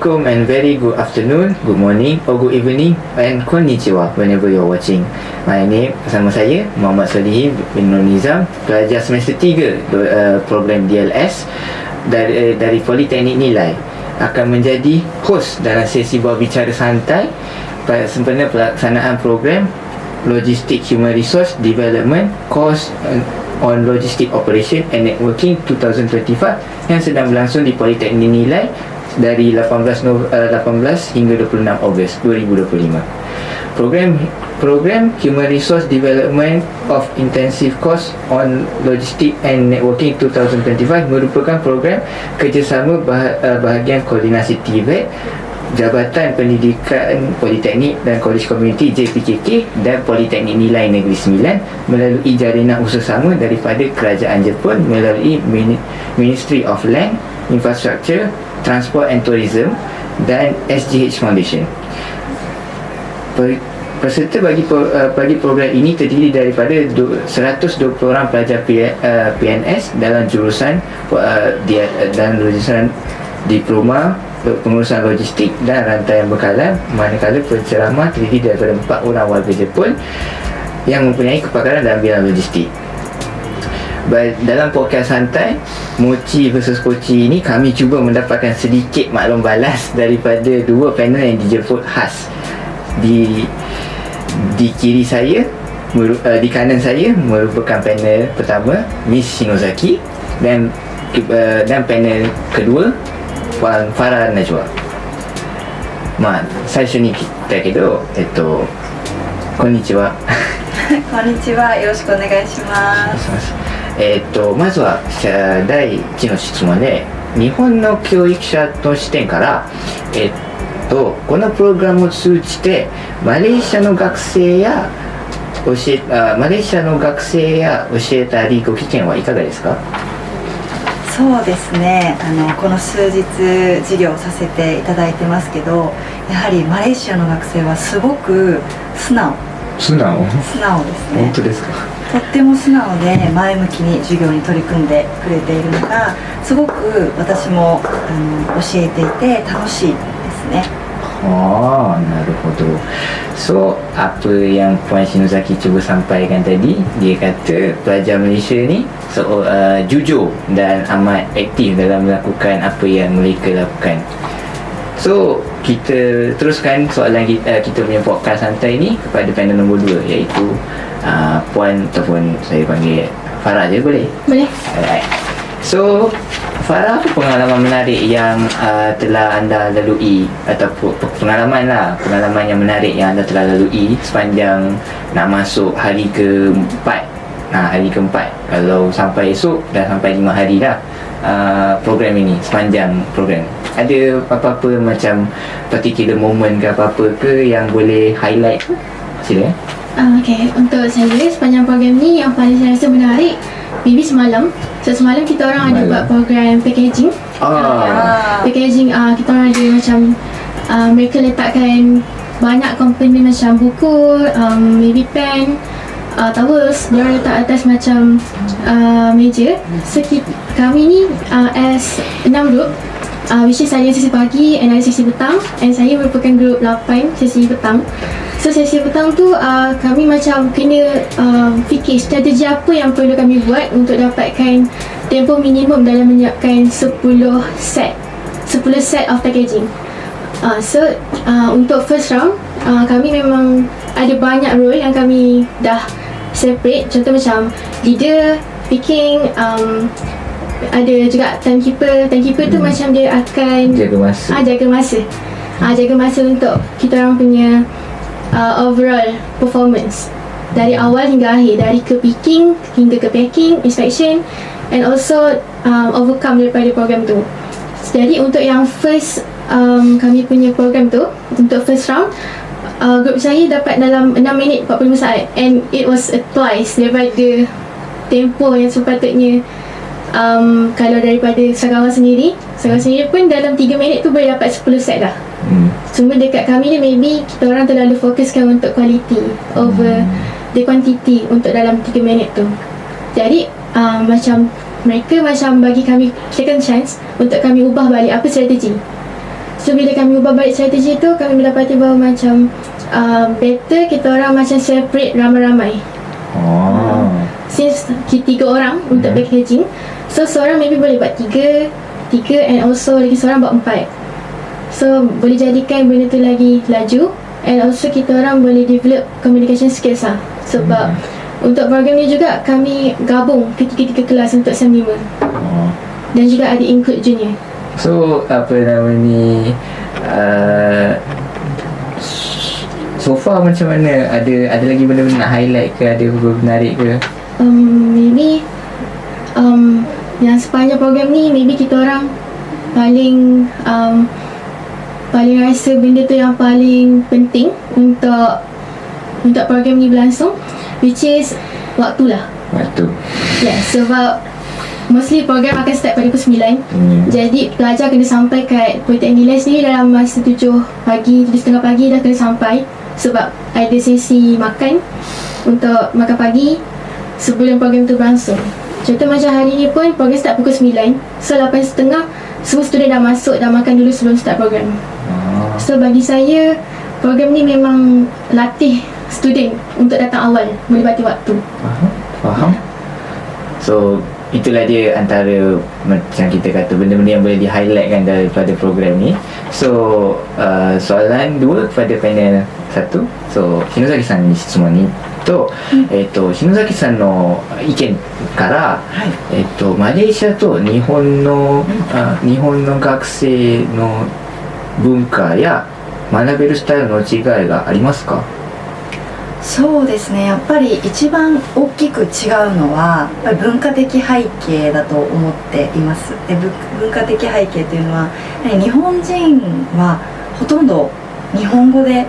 Assalamualaikum and very good afternoon, good morning or good evening and konnichiwa whenever you're watching. My name, sama saya Muhammad Salihin bin Nur Nizam, pelajar semester 3 uh, program DLS dari, uh, dari Politeknik Nilai akan menjadi host dalam sesi bawah bicara santai sempena pelaksanaan program Logistic Human Resource Development Course on Logistic Operation and Networking 2025 yang sedang berlangsung di Politeknik Nilai dari 18 Nov- uh, 18 hingga 26 Ogos 2025. Program program Human Resource Development of Intensive Course on Logistic and Networking 2025 merupakan program kerjasama bah- uh, bahagian koordinasi TVET Jabatan Pendidikan Politeknik dan Kolej Komuniti JPKK dan Politeknik Nilai Negeri Sembilan melalui jalinan usaha daripada Kerajaan Jepun melalui Ministry of Land, Infrastructure, Transport and Tourism dan SGH Foundation. Peserta bagi uh, bagi program ini terdiri daripada 120 orang pelajar PNS uh, dalam jurusan uh, dia dan jurusan diploma pengurusan logistik dan rantaian bekalan manakala penceramah terdiri daripada empat orang warga Jepun yang mempunyai kepakaran dalam bidang logistik dalam podcast santai Mochi versus Kochi ini kami cuba mendapatkan sedikit maklum balas daripada dua panel yang dijemput khas di di kiri saya di kanan saya merupakan panel pertama Miss Shinozaki dan dan panel kedua Puan Farah Najwa まあ最初にだけどえっとこんにちはこんにちはよろしくお願いします えー、っとまずは第1の質問で日本の教育者の視点から、えっとこのプログラムを通じてマレーシアの学生や教えあマレーシアの学生や教えたりご意見はいかがですか？そうですね。あのこの数日授業をさせていただいてますけどやはりマレーシアの学生はすごく素直素直？素直ですね本当ですか？とっても素直で前向きに授業に取り組んでくれているのがすごく私もあの教えていて楽しいですねああなるほど。そう、アプリンシノザキチブサンパイガンダディ、ディガテ、プラジャムリシューニ、ジュジューダン、アマエティー、ダラムラクン、アプリやムリクラク。そう、kita teruskan soalan kita, uh, kita punya podcast santai ni kepada panel nombor 2 iaitu uh, Puan ataupun saya panggil Farah je boleh? Boleh. Alright. So, Farah, apa pengalaman menarik yang uh, telah anda lalui ataupun pengalaman lah, pengalaman yang menarik yang anda telah lalui sepanjang nak masuk hari keempat Nah, hari keempat Kalau sampai esok dah sampai lima hari dah uh, Program ini, sepanjang program Ada apa-apa macam particular moment ke apa-apa ke yang boleh highlight Sila eh. Uh, okay, untuk saya sepanjang program ni yang paling saya rasa menarik Maybe semalam. So semalam kita orang ada Semalam. buat program packaging. Ah, Packaging uh, kita orang ada macam uh, Mereka letakkan banyak komponen macam buku, um, maybe pen uh, Towels, dia orang letak atas macam uh, meja. So ki- kami ni uh, as 6 group uh, Which is saya sesi pagi and ada sesi petang And saya merupakan group 8 sesi petang So sesi petang tu uh, kami macam kena uh, fikir strategi apa yang perlu kami buat untuk dapatkan tempoh minimum dalam menyiapkan 10 set 10 set of packaging. Uh, so uh, untuk first round uh, kami memang ada banyak role yang kami dah separate contoh macam leader, picking, um, ada juga timekeeper. Timekeeper tu Hmm. macam dia akan jaga masa Ah jaga masa. Ah jaga masa untuk kita orang punya uh, overall performance dari awal hingga akhir dari ke picking hingga ke packing, inspection and also um, overcome daripada program tu. Jadi untuk yang first um, kami punya program tu untuk first round uh, group saya dapat dalam 6 minit 45 saat and it was a twice daripada tempoh yang sepatutnya um, kalau daripada Sarawak sendiri Sarawak sendiri pun dalam 3 minit tu boleh dapat 10 set dah hmm. Cuma dekat kami ni maybe kita orang terlalu fokuskan untuk quality over the quantity untuk dalam 3 minit tu. Jadi uh, macam mereka macam bagi kami second chance untuk kami ubah balik apa strategi. So bila kami ubah balik strategi tu kami mendapati bahawa macam uh, better kita orang macam separate ramai-ramai. Oh. Since kita tiga orang untuk Hmm. packaging So seorang maybe boleh buat tiga Tiga and also lagi seorang buat empat. So boleh jadikan benda tu lagi laju And also kita orang boleh develop communication skills lah. Sebab untuk program ni juga kami gabung ketiga-tiga kelas untuk SEM 5 oh. Dan juga ada include junior. So apa nama ni uh, So far macam mana? Ada ada lagi benda-benda nak highlight ke? Ada benda menarik ke? Um, Maybe um, Yang sepanjang program ni Maybe kita orang Paling um, Paling rasa benda tu yang paling penting Untuk Untuk program ni berlangsung Which is Waktu lah. Waktu. Yeah sebab Mostly program akan start pada pukul 9 hmm. Jadi pelajar kena sampai kat Politeknik Nilai sendiri dalam masa 7 pagi 7.30 pagi dah kena sampai. Sebab ada sesi makan Untuk makan pagi Sebelum program tu berlangsung Contoh macam hari ni pun program start pukul 9 So 8.30 Semua student dah masuk dah makan dulu sebelum start program oh. So bagi saya Program ni memang latih student untuk datang awal Melibati waktu Faham? Faham? So itulah dia antara macam kita kata benda-benda yang boleh di-highlightkan daripada program ni. So uh, soalan dua kepada panel satu. So 篠崎さんに質問にと、えっ、と篠崎さんの意見から、はいえっ、とマレーシアと日本の、あ日本の学生の文化や学べるスタイルの違いがありますか？そうですね。やっぱり一番大きく違うのはやっぱり文化的背景だと思っています。でぶ文化的背景というのは日本人はほとんど日本語で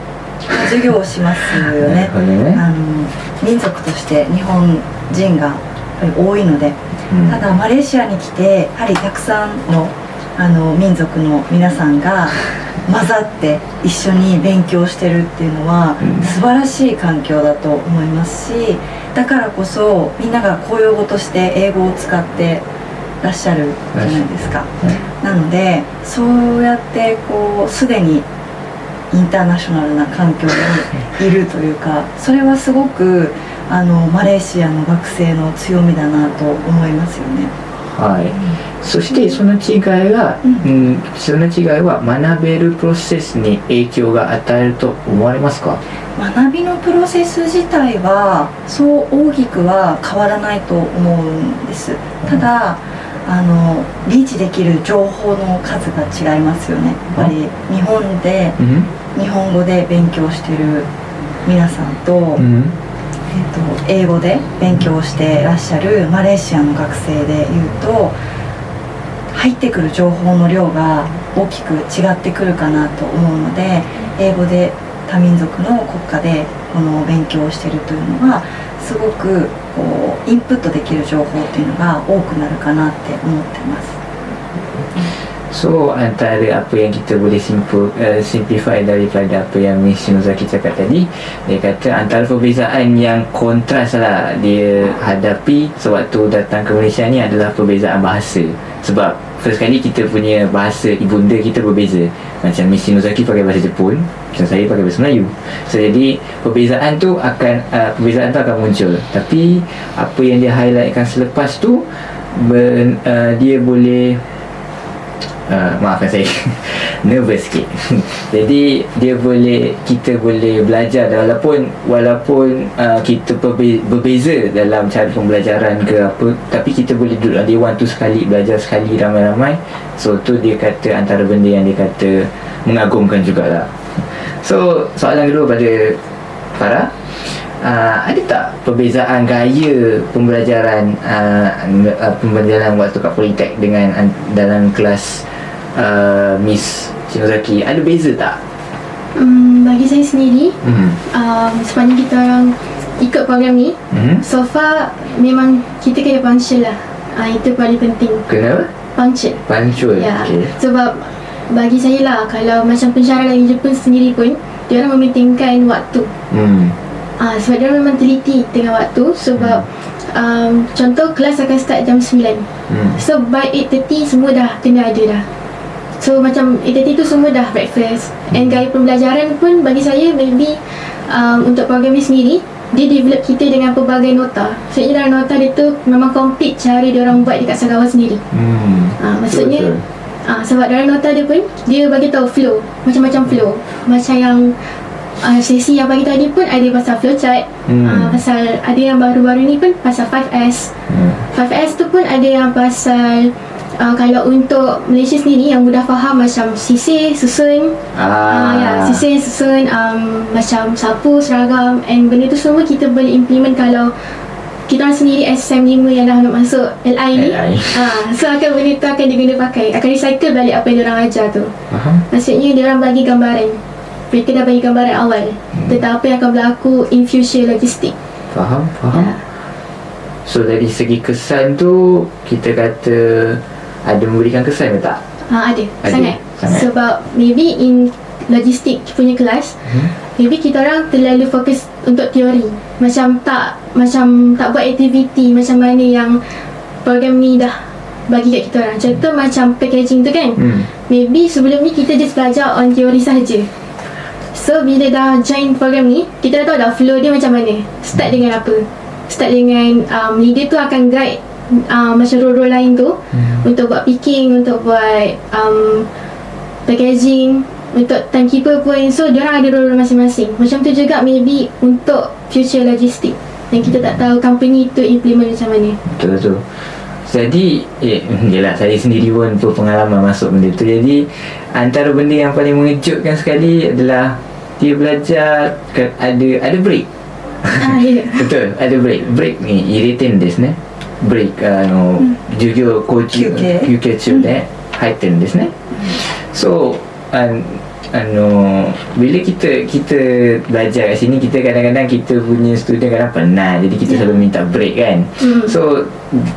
授業をしますよね。ね。あの民族として日本人が多いので。うん。ただマレーシアに来てやはりたくさんのあの民族の皆さんが 混ざって一緒に勉強してるっていうのはうん素晴らしい環境だと思いますしだからこそみんなが公用語として英語を使ってらっしゃるじゃないですか。なのでそうやってこうすでにインターナショナルな環境にいるというかそれはすごくあのマレーシアの学生の強みだなと思いますよね。はい。そしてその違いが、ううんん、その違いは学べるプロセスに影響が与えると思われますか？学びのプロセス自体はそう大きくは変わらないと思うんですただあのリーチできる情報の数が違いますよねやっぱり日本でうん。日本語で勉強してる皆さんと,、うん。えっと英語で勉強してらっしゃるマレーシアの学生でいうと入ってくる情報の量が大きく違ってくるかなと思うので英語で多民族の国家でこの勉強をしてるというのはすごくこうインプットできる情報っていうのが多くなるかなって思ってます。So antara apa yang kita boleh simple, uh, simplify daripada apa yang Miss Shinozaki cakap tadi Dia kata antara perbezaan yang kontras lah dia hadapi sewaktu datang ke Malaysia ni adalah perbezaan bahasa. Sebab first kali kita punya bahasa ibunda kita berbeza. Macam Miss Shinozaki pakai bahasa Jepun Macam saya pakai bahasa Melayu. So jadi perbezaan tu akan uh, perbezaan tu akan muncul. Tapi apa yang dia highlightkan selepas tu ben, uh, Dia boleh uh, maafkan saya nervous sikit. Jadi dia boleh kita boleh belajar walaupun walaupun uh, kita berbe- berbeza dalam cara pembelajaran ke apa tapi kita boleh duduk dalam dewan tu sekali belajar sekali ramai-ramai. So tu dia kata antara benda yang dia kata mengagumkan jugalah. So soalan kedua pada Farah. Uh, ada tak perbezaan gaya pembelajaran uh, pembelajaran waktu kat Politek dengan an- dalam kelas uh, Miss Shinozaki ada beza tak? um, Bagi saya sendiri Hmm. um, Sepanjang kita orang ikut program ni Hmm. So far memang kita kena punctual lah uh, Itu paling penting Kenapa? Punctual Punctual. Ya, Okay. sebab bagi saya lah kalau macam pensyarah dari Jepun sendiri pun dia orang mementingkan waktu. Hmm. Ah, sebab dia memang teliti tengah waktu sebab um, contoh kelas akan start jam 9. Hmm. So by 8.30 semua dah kena ada dah. So macam 8.30 tu semua dah breakfast. And gaya pembelajaran pun bagi saya maybe um, untuk program ni sendiri dia develop kita dengan pelbagai nota. Maksudnya dalam nota dia tu memang complete cara dia orang buat dekat Sagawa sendiri. Hmm. Ah, maksudnya Betul. Ah, sebab dalam nota dia pun dia bagi tahu flow, macam-macam flow. Macam yang uh, sesi yang bagi tadi pun ada pasal flow chart. Hmm. Ah, pasal ada yang baru-baru ni pun pasal 5S. Hmm. 5S tu pun ada yang pasal uh, kalau untuk Malaysia sendiri yang mudah faham macam sisir, susun. Ah, ya, sisir, susun, um, macam sapu, seragam and benda tu semua kita boleh implement kalau kita orang sendiri SM5 yang dah nak masuk LI ni LI. ah, So akan benda tu akan diguna pakai Akan recycle balik apa yang diorang ajar tu Faham? Maksudnya diorang bagi gambaran Mereka dah bagi gambaran awal Tentang apa yang akan berlaku in future logistik Faham? Faham? Ah. So dari segi kesan tu kita kata ada memberikan kesan ke tak? ha, Ada, Ada, sangat. sangat. Sebab maybe in logistik punya kelas Hmm? Maybe kita orang terlalu fokus untuk teori Macam tak Macam tak buat aktiviti Macam mana yang Program ni dah Bagi kat kita orang Contoh macam packaging tu kan Hmm. Maybe sebelum ni kita just belajar on teori sahaja So bila dah join program ni Kita dah tahu dah flow dia macam mana Start dengan apa Start dengan um, Leader tu akan guide uh, macam role-role lain tu hmm. untuk buat picking untuk buat um, packaging untuk timekeeper pun. So diorang ada role masing-masing. Macam tu juga maybe untuk future logistik yang kita tak tahu company tu implement macam mana. Betul betul. Jadi eh, yelah, saya sendiri pun berpengalaman masuk benda tu. Jadi antara benda yang paling mengejutkan sekali adalah dia belajar ada ada break. Ah, yeah. betul ada break. Break ni irritant this ni ブレイクあの、授業コーチ休憩休憩中で入ってるんですね。So, an, ano bila kita kita belajar kat sini kita kadang-kadang kita punya student kadang penat jadi kita Ya. selalu minta break kan. Hmm. So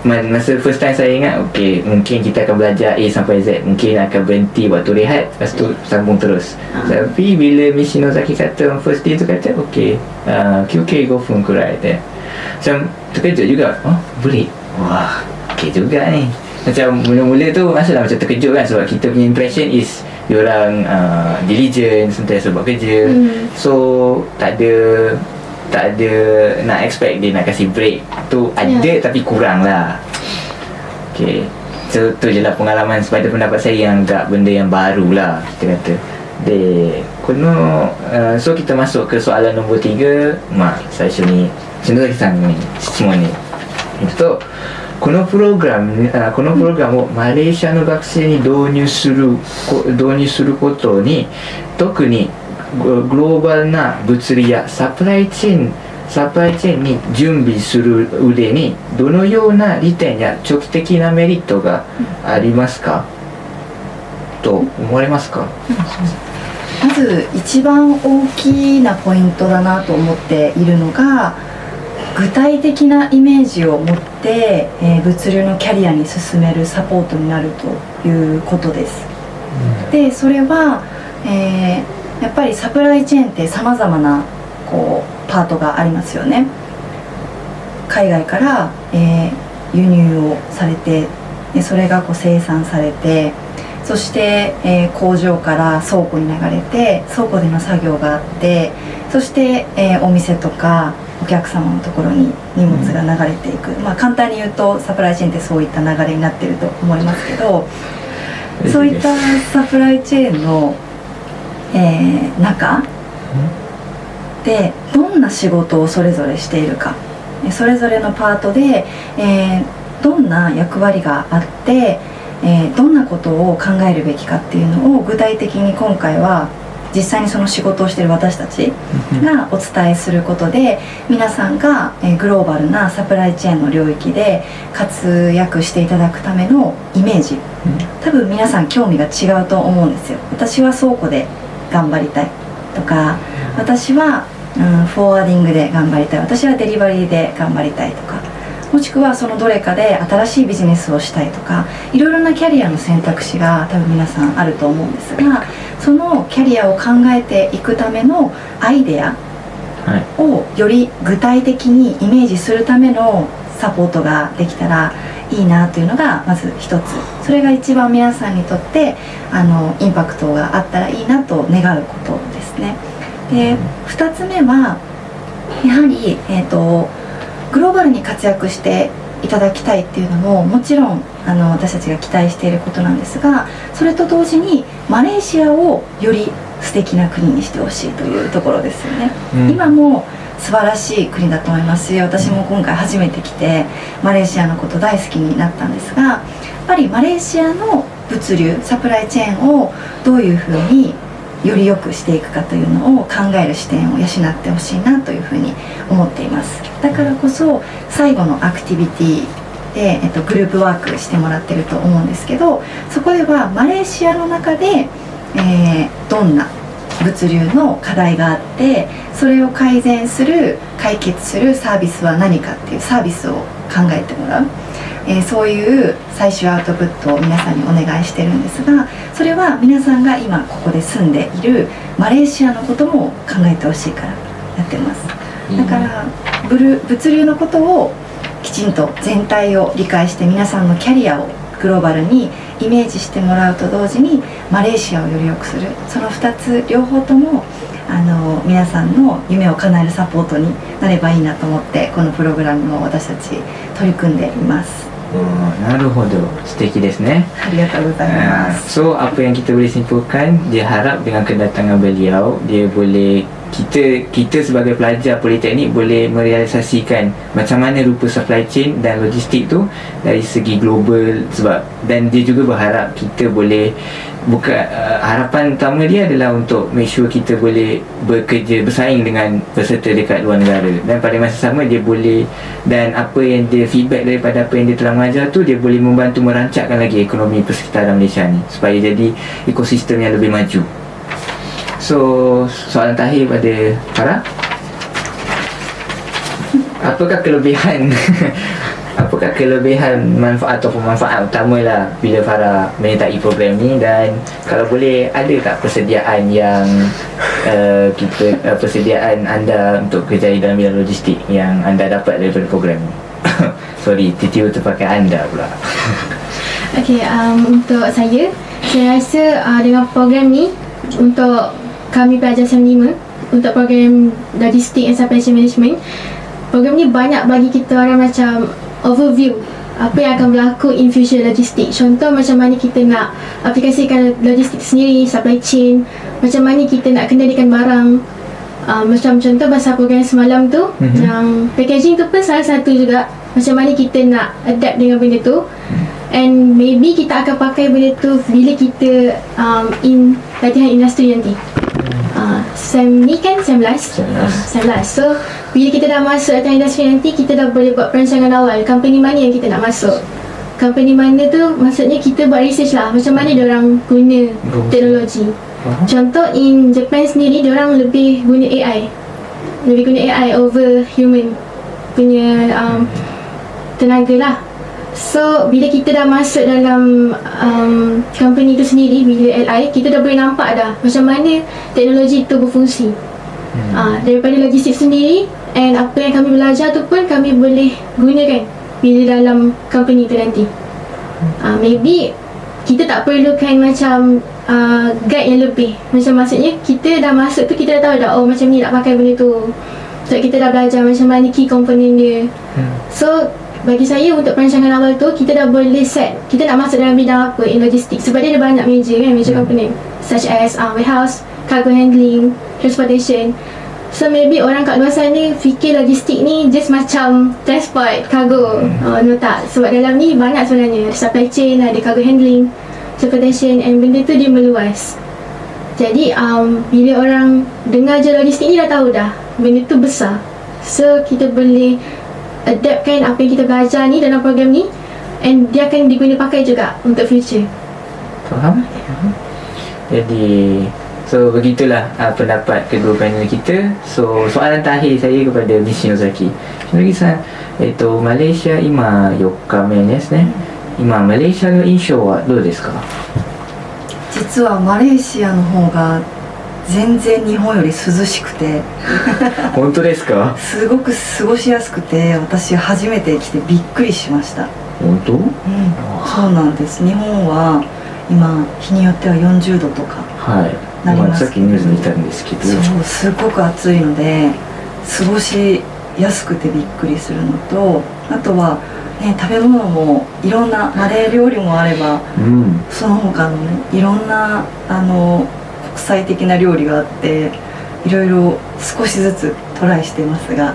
ma- masa first time saya ingat okay mungkin kita akan belajar A sampai Z mungkin akan berhenti waktu rehat lepas tu sambung terus. Ah. Tapi bila Miss Shinozaki kata on first day tu kata okay uh, QK go phone kurai kata. Macam Terkejut juga. Oh break. Wah okay juga ni. Macam mula-mula tu masalah macam terkejut kan sebab kita punya impression is diorang uh, diligent sentiasa buat kerja. Hmm. So tak ada tak ada nak expect dia nak kasih break tu ada Ya. tapi kurang lah Okay So tu je lah pengalaman pada pendapat saya yang agak benda yang baru lah kita kata de kuno uh, so kita masuk ke soalan nombor tiga mak saya ni Shinozaki san ni semua ni itu このプログラムあこのプログラムをマレーシアの学生に導入する導入することに特にググローバルな物理やサプライチェーンサプライチェーンに準備する上にどのような利点や直的なメリットがありますか？と思われますか？まず一番大きなポイントだなと思っているのが具体的なイメージを持って、えー物流のキャリアに進めるサポートになるということです。でそれは、えーやっぱりサプライチェーンってさまざまなこうパートがありますよね。海外から、えー輸入をされてでそれがこう生産されてそして、えー工場から倉庫に流れて倉庫での作業があってそして、えーお店とかお客様のところに荷物が流れていく、まあ簡単に言うとサプライチェーンってそういった流れになってると思いますけどそういったサプライチェーンの、えー中でどんな仕事をそれぞれしているか。えそれぞれのパートで、えーどんな役割があって、えーどんなことを考えるべきかっていうのを具体的に今回は実際にその仕事をしている私たちがお伝えすることで皆さんが、えーグローバルなサプライチェーンの領域で活躍していただくためのイメージ。多分皆さん興味が違うと思うんですよ。私は倉庫で頑張りたいとか私は、うん、フォワーディングで頑張りたい。私はデリバリーで頑張りたいとかもしくはそのどれかで新しいビジネスをしたいとかいろいろなキャリアの選択肢が多分皆さんあると思うんですがそのキャリアを考えていくためのアイデアをより具体的にイメージするためのサポートができたらいいなというのがまず一つ。それが一番皆さんにとってあのインパクトがあったらいいなと願うことですね。で2つ目はやはり、えー、とグローバルに活躍していただきたいっていうのももちろんあの私たちが期待していることなんですがそれと同時にマレーシアをより素敵な国にしてほしいというところですよね。うん今も素晴らしい国だと思いますし私も今回初めて来てマレーシアのこと大好きになったんですがやっぱりマレーシアの物流サプライチェーンをどういうふうにより良くしていくかというのを考える視点を養ってほしいなというふうに思っています。だからこそ最後のアクティビティで、えっと、グループワークしてもらってると思うんですけどそこではマレーシアの中で、えーどんな物流の課題があってそれを改善する解決するサービスは何かっていうサービスを考えてもらう、えーそういう最終アウトプットを皆さんにお願いしてるんですがそれは皆さんが今ここで住んでいるマレーシアのことも考えてほしいからやってます。だからブル物流のことをきちんと全体を理解して皆さんのキャリアをグローバルにイメージしてもらうと同時にマレーシアをより良くする。その2つ両方ともあの皆さんの夢を叶えるサポートになればいいなと思ってこのプログラムを私たち取り組んでいます。Oh, なるほど素敵ですねありがとうございま Ah, す So apa yang kita boleh simpulkan Dia harap dengan kedatangan beliau Dia boleh kita kita sebagai pelajar politeknik boleh merealisasikan macam mana rupa supply chain dan logistik tu dari segi global sebab dan dia juga berharap kita boleh bukan uh, harapan utama dia adalah untuk make sure kita boleh bekerja bersaing dengan peserta dekat luar negara. Dan pada masa sama dia boleh dan apa yang dia feedback daripada apa yang dia telah mengajar tu dia boleh membantu merancangkan lagi ekonomi persekitaran Malaysia ni supaya jadi ekosistem yang lebih maju So soalan terakhir pada Farah. Apakah kelebihan Apakah kelebihan manfaat atau manfaat utama lah Bila Farah menyertai program ni? Dan kalau boleh ada tak persediaan yang uh, kita uh, Persediaan anda untuk kerjaya dalam bidang logistik Yang anda dapat daripada program ni? Sorry, tiba-tiba terpakai anda pula. Okay, um, untuk saya, saya rasa uh, dengan program ni untuk kami pelajar SEM 5 untuk program logistik and supply chain management. Program ni banyak bagi kita orang macam overview apa yang akan berlaku in future logistik. Contoh macam mana kita nak aplikasikan logistik sendiri supply chain macam mana kita nak kendalikan barang. Uh, macam contoh pasal program semalam tu Mhm. mm-hmm. yang packaging tu pun salah satu juga. Macam mana kita nak adapt dengan benda tu. And maybe kita akan pakai benda tu bila kita um, in latihan industri nanti SEM ni kan SEM last SEM last. SEM last so bila kita dah masuk latihan industri nanti kita dah boleh buat perancangan awal company mana yang kita nak masuk company mana tu maksudnya kita buat research lah macam mana dia orang guna teknologi? Contoh in Japan sendiri dia orang lebih guna AI. Lebih guna AI over human punya um, tenaga lah. So bila kita dah masuk dalam um, company tu sendiri bila LI kita dah boleh nampak dah macam mana teknologi tu berfungsi. Hmm. Ah daripada logistik sendiri and apa yang kami belajar tu pun kami boleh gunakan bila dalam company tu nanti. Ah maybe kita tak perlukan macam uh, guide yang lebih. Macam maksudnya kita dah masuk tu kita dah tahu dah oh macam ni nak pakai benda tu. So kita dah belajar macam mana key component dia. Hmm. So bagi saya untuk perancangan awal tu kita dah boleh set kita nak masuk dalam bidang apa in logistik sebab dia ada banyak major kan major Hmm. component such as uh, warehouse, cargo handling, transportation. So maybe orang kat luar sana fikir logistik ni just macam transport, cargo. Uh, no tak. Sebab dalam ni banyak sebenarnya. Ada supply chain, ada cargo handling, transportation and benda tu dia meluas. Jadi um, bila orang dengar je logistik ni dah tahu dah benda tu besar. So kita boleh adaptkan apa yang kita belajar ni dalam program ni and dia akan diguna pakai juga untuk future. Faham? Jadi so begitulah uh, pendapat kedua panel kita. So soalan terakhir saya kepada Miss Yozaki. Terima saya itu Malaysia ima yokka menes ne. Ima Malaysia no insho wa dou desu ka? 実はマレーシアの方が全然日本より涼しくて。本当ですか？すごく過ごしやすくて私初めて来てびっくりしました。本当？うん。そうなんです。日本は今日によっては40度とかはい。なりますさっきニュース見たんですけど。そうすごく暑いので過ごしやすくてびっくりするのとあとは、ね、食べ物もいろんなマレー料理もあればうん。その他のねいろんなあの国際的な料理があっていろいろ少しずつトライしてますが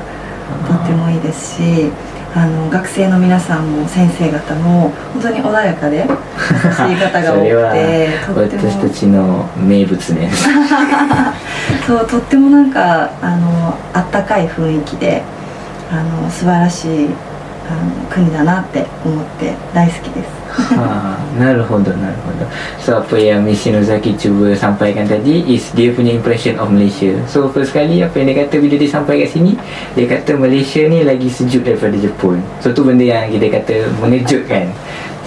とってもいいですしあの学生の皆さんも先生方も本当に穏やかで優しい方が多 それはくてとっても。私たちの名物ね。そうとってもなんかあのあったかい雰囲気であの素晴らしい国だなって思って大好きです。 ha, naるほどなるほど So apa yang Miss Shinozaki cuba sampaikan tadi Is dia punya impression of Malaysia So first kali apa yang dia kata bila dia sampai kat sini Dia kata Malaysia ni lagi sejuk daripada Jepun So tu benda yang kita kata mengejutkan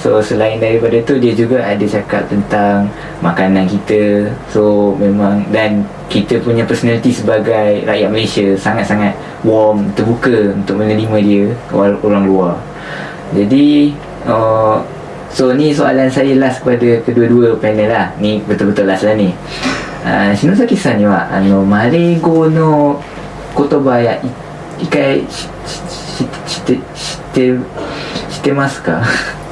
So selain daripada tu dia juga ada cakap tentang makanan kita. So memang dan kita punya personality sebagai rakyat Malaysia Sangat-sangat warm, terbuka untuk menerima dia orang luar. Jadi uh, So ni soalan saya last kepada kedua-dua panel lah. Ni betul-betul last lah ni. Uh, Shinosaki-san ni wa ano, Malay go no kotoba ya ikai shi- shi- shite shite shitemasu ka? ああ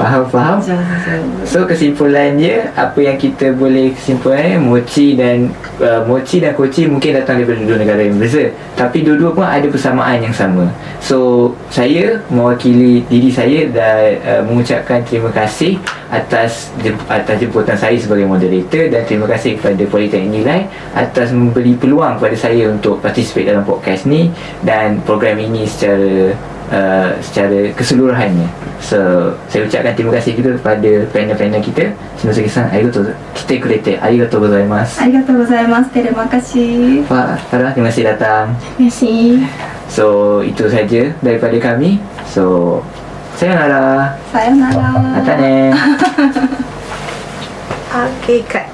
faham faham? So kesimpulannya apa yang kita boleh kesimpulannya eh, mochi dan uh, mochi dan kochi mungkin datang daripada dua negara yang berbeza. Tapi dua-dua pun ada persamaan yang sama. So saya mewakili diri saya dan uh, mengucapkan terima kasih atas atas jemputan saya sebagai moderator dan terima kasih kepada Politeknik Nilai atas memberi peluang kepada saya untuk participate dalam podcast ni dan program ini secara uh, secara keseluruhannya. So, saya ucapkan terima kasih juga kepada panel-panel kita. Senosa Kisan, arigato, kite kurete, arigato gozaimasu. Arigato gozaimasu, terima kasih. Pak Farah, terima kasih datang. Terima kasih. So, itu saja daripada kami. So, sayonara. Sayonara. Atane. okay, cut.